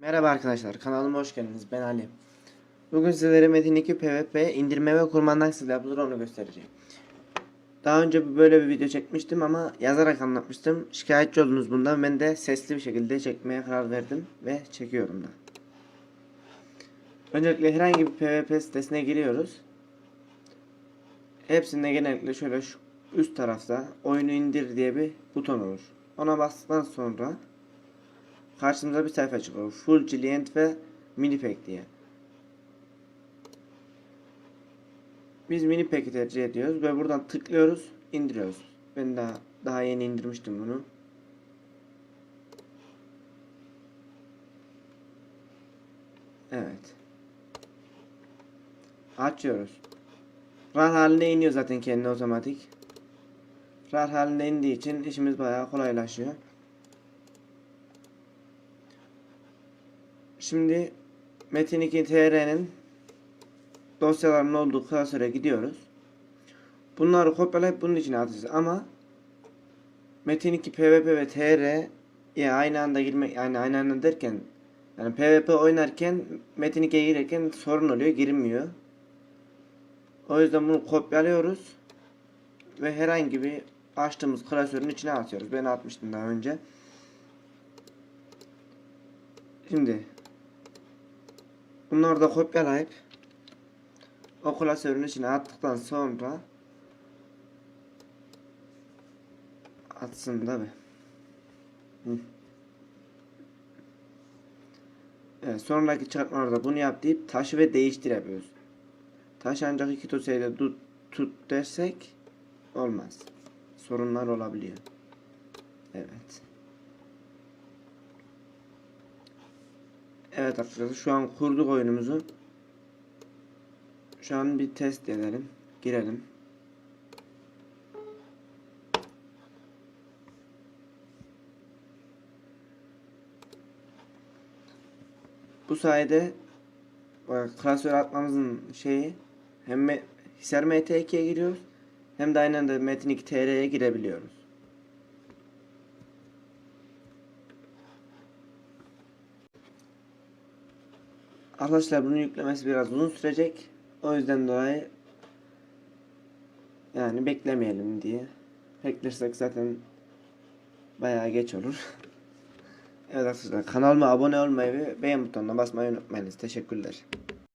Merhaba arkadaşlar, kanalıma hoş geldiniz. Ben Ali. Bugün sizlere Metin 2 PvP indirme ve kurman nasıl yapılır onu göstereceğim. Daha önce böyle bir video çekmiştim ama yazarak anlatmıştım. Şikayetçi oldunuz bundan. Ben de sesli bir şekilde çekmeye karar verdim ve çekiyorum da. Öncelikle herhangi bir PvP sitesine giriyoruz. Hepsinde genellikle şöyle şu üst tarafta oyunu indir diye bir buton olur. Ona bastıktan sonra karşımıza bir sayfa çıkıyor. Full Client ve Minipack diye. Biz Minipack'i tercih ediyoruz ve buradan tıklıyoruz, indiriyoruz. Ben daha daha yeni indirmiştim bunu. Evet. Açıyoruz. RAR haline iniyor zaten kendi otomatik. RAR haline indiği için işimiz bayağı kolaylaşıyor. Şimdi Metin 2 TR'nin dosyalarının olduğu klasöre gidiyoruz. Bunları kopyalayıp bunun içine atacağız ama Metin 2 PvP ve TR ya aynı anda girmek yani aynı anda derken yani PvP oynarken Metin 2'ye girerken sorun oluyor girmiyor. O yüzden bunu kopyalıyoruz ve herhangi bir açtığımız klasörün içine atıyoruz. Ben atmıştım daha önce. Şimdi bunları da kopyalayıp o klasörün içine attıktan sonra atsın. Hı. Evet, sonraki çıkartmalarda bunu yap deyip taşı ve değiştir yapıyoruz. Taş ancak iki dosyayla tut, tut dersek olmaz. Sorunlar olabiliyor. Evet. Evet arkadaşlar şu an kurduk oyunumuzu. Şu an bir test edelim. Girelim. Bu sayede klasör atmamızın şeyi hem Hisar MT2'ye giriyoruz hem de aynı anda Metin 2 TR'ye girebiliyoruz. Arkadaşlar bunun yüklemesi biraz uzun sürecek. O yüzden dolayı yani beklemeyelim diye. Beklersek zaten bayağı geç olur. evet arkadaşlar kanalıma abone olmayı ve beğen butonuna basmayı unutmayınız. Teşekkürler.